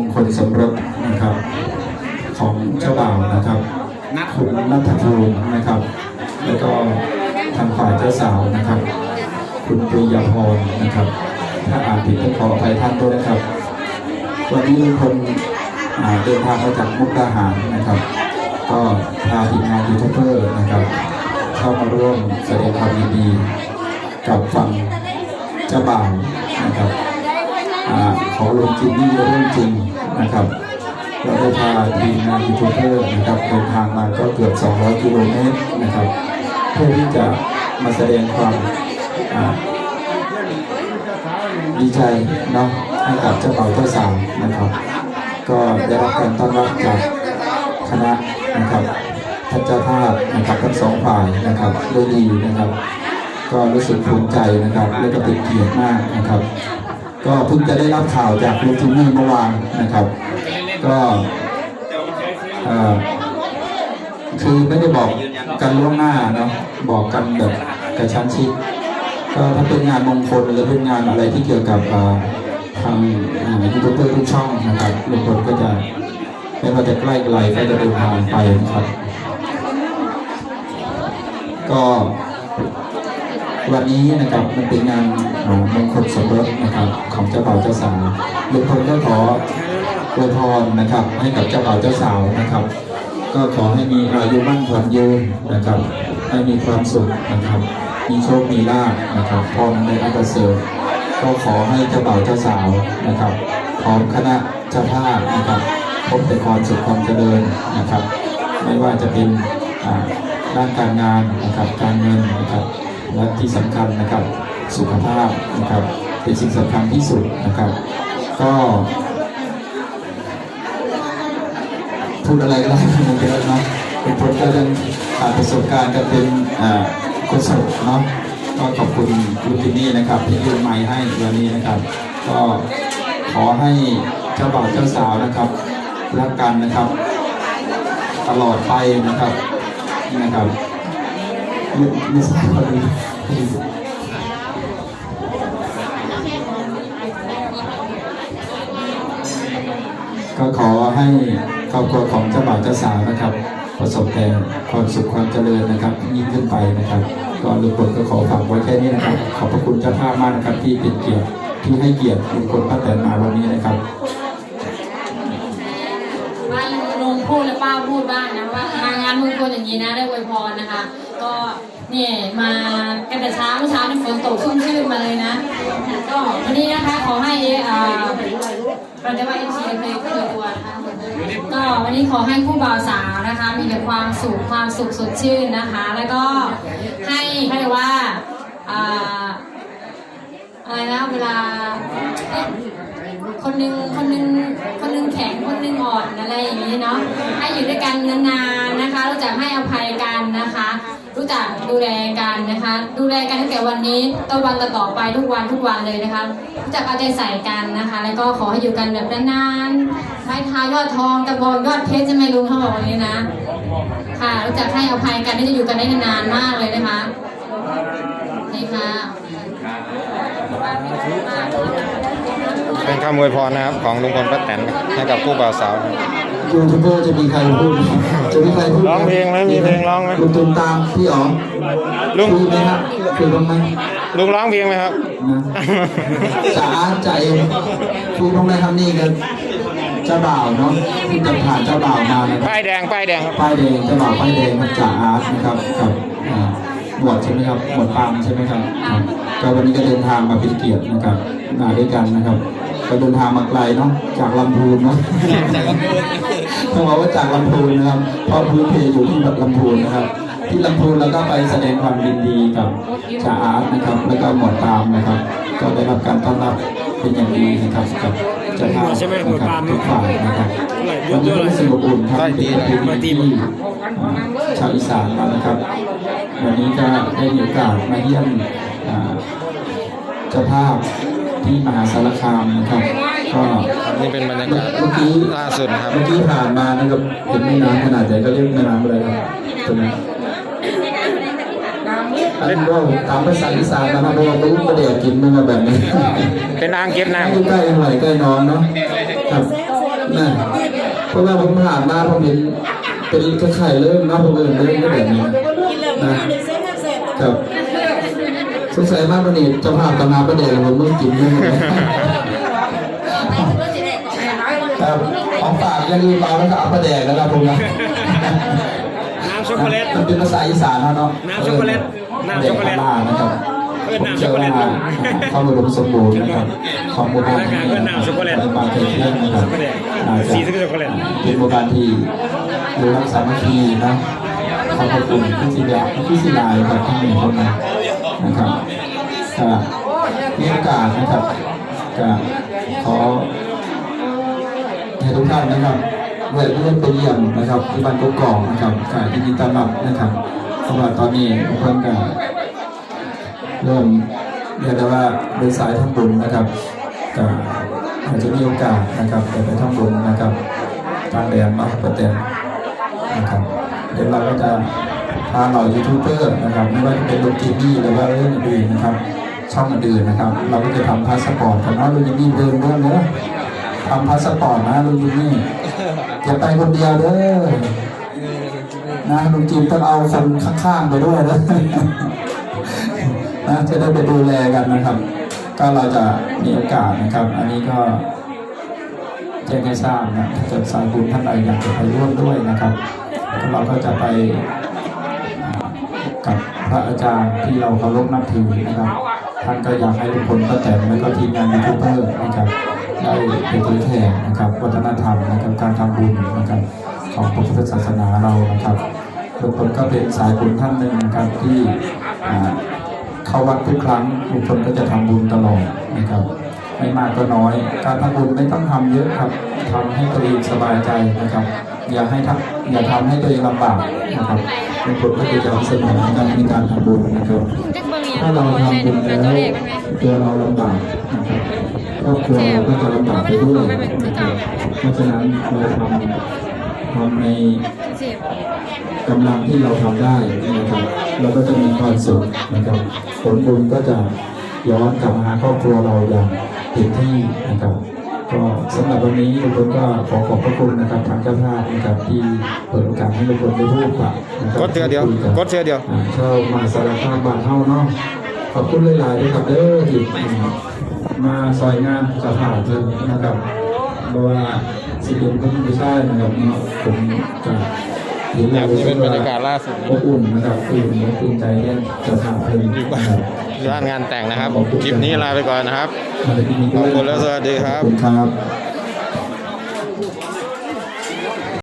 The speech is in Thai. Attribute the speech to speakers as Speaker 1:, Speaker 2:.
Speaker 1: งคลสมรสนะครับ ของเจ้าบ่าวนะครับคุณนัทภูมินะครับ แล้วก็ทางฝ่ายเจ้าสาวนะครับ คุณปริยาพรนะครับ ถ้าอ่านผิดต้องขออภัยท่านด้วยนะครับ วันนี้ลุงพลอ่าเดินทางมาจากมุกดาหารนะครับ ก็พาทีมงานยูทูบเบอร์นะครับ เข้ามาร่วมแสดงความยินดีกับฝั่งเจ้าบ่าวนะครับ อขอลงจิมมี่เรื่องจริงนะครับเราได้พาทีมงานยูทูบเบอร์นะครับเดินทางมาก็เกือบ 200 กิโลเมตรนะครับ เพื่อที่จะมาแสดงความดีใจเนาะให้กับเจ้าบ่าเจ้าสาวนะครับ ก็ได้รับการต้อนรับจากคณะนะครับท่านเจ้าภาพนะครับทั้งสองฝ่ายนะครับด้วยดีนะครับ ก็รู้สึกภูมิใจนะครับ และก็เป็นเกียรติมากนะครับ ก็เพิ่งจะได้รับข่าวจากลุงจิมมี่เมื่อวานนะครับ ก็คือไม่ได้บอกกันล่วงหน้าเนาะบอกกันแบบกระชั้นชิดก็ถ้าเป็นงานมงคลหรือเป็นงานอะไรที่เกี่ยวกับทางยูทูบเบอร์ทุกช่องนะครับลุงพลก็จะไม่ว่าจะใกล้ไกลก็จะเดินทางไปนะครับ ก็ วันนี้นะครับมันเป็นงานอ่ามงคลสมรสนะครับของเจ้าบ่าวเจ้าสาวลุงพลก็ขออวยพรนะครับ ให้กับเจ้าบ่าวเจ้าสาวนะครับ ก็ขอให้มีอายุมั่นขวัญยืนนะครับ ให้มีความสุขนะครับ มีโชคมีลาภนะครับพร้อมในอัปเสริฐก็ขอให้เจ้าบ่าวเจ้าสาวนะครับพร้อมคณะเจ้าภาพนะครับพบแต่ความสุขความเจริญนะครับ ไม่ว่าจะเป็นด้านการงานนะครับการเงินนะครับ และที่สำคัญนะครับสุขภาพนะครับเป็นสิ่งสำคัญที่สุดนะครับ ก็พูดอะไรก็ได้มันเยอะเนาะเป็นคนก็ยังผ่านประสบการณ์กันเป็นคนโสดเนาะก็ขอบคุณคุณทินี่นะครับที่ยืนไม้ให้วันนี้นะครับ ก็ขอให้เจ้าบ่าวเจ้าสาวนะครับรักกันนะครับ ตลอดไปนะครับนี่นะครับ ไม่ทราบว่าดีก็ขอให้ครอบครัวของเจ้าบ่าวเจ้าสาวนะครับ ประสบแต่ความสุขความเจริญนะครับ ยิ่งขึ้นไปนะครับ ก็ลุงพลก็ขอฝากไว้แค่นี้นะครับ ขอบพระคุณเจ้าภาพมากนะครับ ที่เป็นเกียรติที่ให้เกียรติลุงพลป้าแตนมาวันนี้นะครับ
Speaker 2: ว่าลุงพูดและป้าพูดบ้างนะว่ามางานมงคลอย่างนี้นะได้อวยพรนะคะ ก็ เนี่ยมากันแต่เช้าเมื่อเช้านี่ฝนตกชุ่มชื่นมาเลยนะก็วันนี้นะคะขอให้อ่าเราจะว่าเอ็นซีเคยเคยตัวนะคะก็วันนี้ขอให้คู่บ่าวสาวนะคะ มีแต่ความสุขความสุขสดชื่นนะคะ แล้วก็ให้เขาเรียกว่าอ่าอะไรนะเวลาคนหนึ่งคนหนึ่งคนหนึ่งแข็งคนหนึ่งอ่อนอะไรอย่างนี้เนาะให้อยู่ด้วยกันนานๆนะคะรู้จักให้อภัยกัน จักดูแลกันนะคะ ดูแลกันตั้งแต่วันนี้ต่อวันต่อไปทุกวันทุกวันเลยนะคะรู้จักเอาใจใส่กันนะคะ แล้วก็ขอให้อยู่กันแบบนานๆไม้เท้ายอดทองกระบองยอดเพชรใช่ไหมลุงเขาบอกอย่างนี้นะ ค่ะรู้จักให้อภัยกันที่จะอยู่กันได้นานๆมากเลยนะคะนี่ค่ะ
Speaker 3: เป็นคำอวยพรนะครับของลุงพลป้าแตนให้กับผู้บ่าวสาว
Speaker 1: ยูทูบเบอร์จะมีใครพูดไหมจะมีใครพูด
Speaker 3: ร้องเพลงไหมมีเพลงร้องไหม
Speaker 1: ลุงตุนตามพี่อ๋อง
Speaker 3: ลุง
Speaker 1: คุยไหมครับคุยบ้างไหม
Speaker 3: ลุงร้องเพลงไหมครับ
Speaker 1: นะจ๋าใจคุยบ้างไหมครับนี่กันเจ้าบ่าวเนาะเพิ่งจะผ่านเจ้าบ่าวมานะครับ
Speaker 3: ป้ายแดงป้ายแดงครับ
Speaker 1: ป้ายแดงเจ้าบ่าวป้ายแดงครับจ่าอาร์ตนะครับกับอ่าหมวดใช่ไหมครับหมวดปาล์มใช่ไหมครับครับก็วันนี้ก็เดินทางมาเป็นเกียรตินะครับมาด้วยกันนะครับ ก็เดินทางมาไกลเนาะจากลำพูนเนาะต้องบอกว่าจากลำพูนนะครับเพราะพื้นเพอยู่ที่ลำพูนนะครับ ที่ลำพูนแล้วก็ไปแสดงความยินดีกับจ่าอาร์ตนะครับ แล้วก็หมวดปาล์มนะครับ ก็ได้รับการต้อนรับเป็นอย่างดีนะครับกับเจ้าภาพนะครับทุกฝ่ายนะครับวันนี้ก็รู้สึกอบอุ่นครับเป็นประเพณีที่ชาวอีสานมานะครับ วันนี้ก็ได้มีโอกาสมาเยี่ยมอ่าเจ้าภาพ ที่มหาสารคามนะครับก็
Speaker 3: นี่เป็นบรรยากาศ
Speaker 1: เมื่อกี้
Speaker 3: ล่าสุดนะครับ
Speaker 1: เมื่อกี้ผ่านมานะครับเห็นแม่น้ำขนาดใหญ่ก็เรียกแม่น้ำอะไรครับตรงนี้อันนี้ว่าตามภาษาอีสานนะครับเพราะว่ารู้ประเดี๋ยวกินมันมาแบบนี้
Speaker 3: เป็นอ่างเก็บน้
Speaker 1: ใกล้ๆหน่อยใกล้น้องเนาะครับนะเพราะว่าผมผ่านมาผมเห็นเป็นกระไข่เริ่มนะผมเอินเริ่มก็แบบนี้นะครับ สงสัยมากวันนี้เจะภาพตำนานประเดี๋ยวผมเมื่อกินนี่ครับของฝากอยังอื่นมาแล้วก็เอาประแดกนะครับผมนะ
Speaker 3: น้ำช็อกโกแลต
Speaker 1: มันเป็นภาษาอีสานเนาะเนาะ
Speaker 3: น้ำช็อกโกแลตน้ำช็อกโกแลต
Speaker 1: เด็กพม่านะครับ
Speaker 3: เออน้ำช็อกโกแลต
Speaker 1: ผมเชื่อว่าความอุดมสมบูรณ์นะครับของหมู่บ้าน
Speaker 3: แล้วก็น้ำช็อกโกแลต
Speaker 1: ปริมาณเกินเที่ยงนะครับ
Speaker 3: ช็อกโกแลต
Speaker 1: น่าจะ
Speaker 3: สีช็อกโกแลต
Speaker 1: เป็นหมู่บ้านที่ดูรักสามัคคีนะความอบอุ่นที่สิลาที่สิลายแบบที่หนึ่งคนนะ นะครับก็มีโอกาสนะครับก็ขอให้ทุกท่านนะครับแวะเวียนไปเยี่ยมนะครับที่บ้านกกอกนะครับกายินดีต้อนรับนะครับเพราะว่าตอนนี้ทุกคนก็เริ่มเรียกได้ว่าเดินสายทำบุญนะครับก็อาจจะมีโอกาสนะครับไปไปทำบุญนะครับทางแดนมาประเตนนะครับเดี๋ยวเราก็จะ พาเรายูทูบเบอร์นะครับไม่ว่าจะเป็นลูกจิมมี่หรือว่าเรื่องอื่นนะครับ ช่องอื่นนะครับ เราก็จะทำพาสปอร์ตกันเนาะลูกจิมมี่เดินด้วยเนอะทำพาสปอร์ตนะลุงจิมมี่อย่าไปคนเดียวเด้อนะลุงจิมต้องเอาคนข้างๆไปด้วยนะนะจะได้ไปดูแลกันนะครับ ก็เราจะมีโอกาสนะครับ อันนี้ก็แจ้งให้ทราบนะถ้าเกิดสายบุญท่านใดอยากจะไปร่วมด้วยนะครับเราก็จะไป กับพระอาจารย์ที่เราเคารพนับถือนะครับ ท่านก็อยากให้ทุกคนป้าแตนและก็ทีมงานยูทูบเบอร์นะครับได้เป็นตัวแทนนะครับวัฒนธรรมนะครับการทำบุญนะครับของพระพุทธศาสนาเรานะครับทุกคนก็เป็นสายบุญท่านหนึ่งนะครับที่เข้าวัดทุกครั้งทุกคนก็จะทำบุญตลอดนะครับไม่มากก็น้อย การทำบุญไม่ต้องทำเยอะครับทำให้ตัวเองสบายใจนะครับ อย่าให้ทำอย่าทำให้ตัวเองลำบากนะครับเป็นคนก็จะเสนอการในการทำบุญนะครับถ้าเราทำบุญแล้วตัวเราลำบากนะครับครอบครัวเราก็จะลำบากไปด้วยนะครับเพราะฉะนั้นเราทำทำในกำลังที่เราทำได้นะครับเราก็จะมีความสุขนะครับผลบุญก็จะย้อนกลับมาหาครอบครัวเราอย่างเต็มที่นะครับ ก็สำหรับวันนี้ทุกคนก็ขอขอบพระคุณนะครับทางเจ้าภาพนะครับที่เปิดโอกาสให้ทุกคนได้พูดปะนะครั
Speaker 3: กดเทือเดียว
Speaker 1: คุกัน
Speaker 3: กดเทือเดียว
Speaker 1: อ่าเข้ามาสารคามบ้านเฮาเนาะขอบคุณหลายๆด้วยครับเด้อที่มาซอยงานสถานเพิ่นนะครับเพราะว่าสิเป็นคนไม่ใช่นะครับเนาะผม จะเห็นแล้ว
Speaker 3: นี่เป็นบรรยากาศล่าสุด
Speaker 1: อบอุ่นนะครับอุ่นอกอุ่นใจเนี่ยสถานเพิ่นนะครับ
Speaker 3: ร้านงานแต่งนะครับ คลิปนี้ลาไปก่อนนะครับ
Speaker 1: มาในที่นี้ด้วย
Speaker 3: ขอบคุณและสวัสดีครับ
Speaker 1: ขอบคุณครับ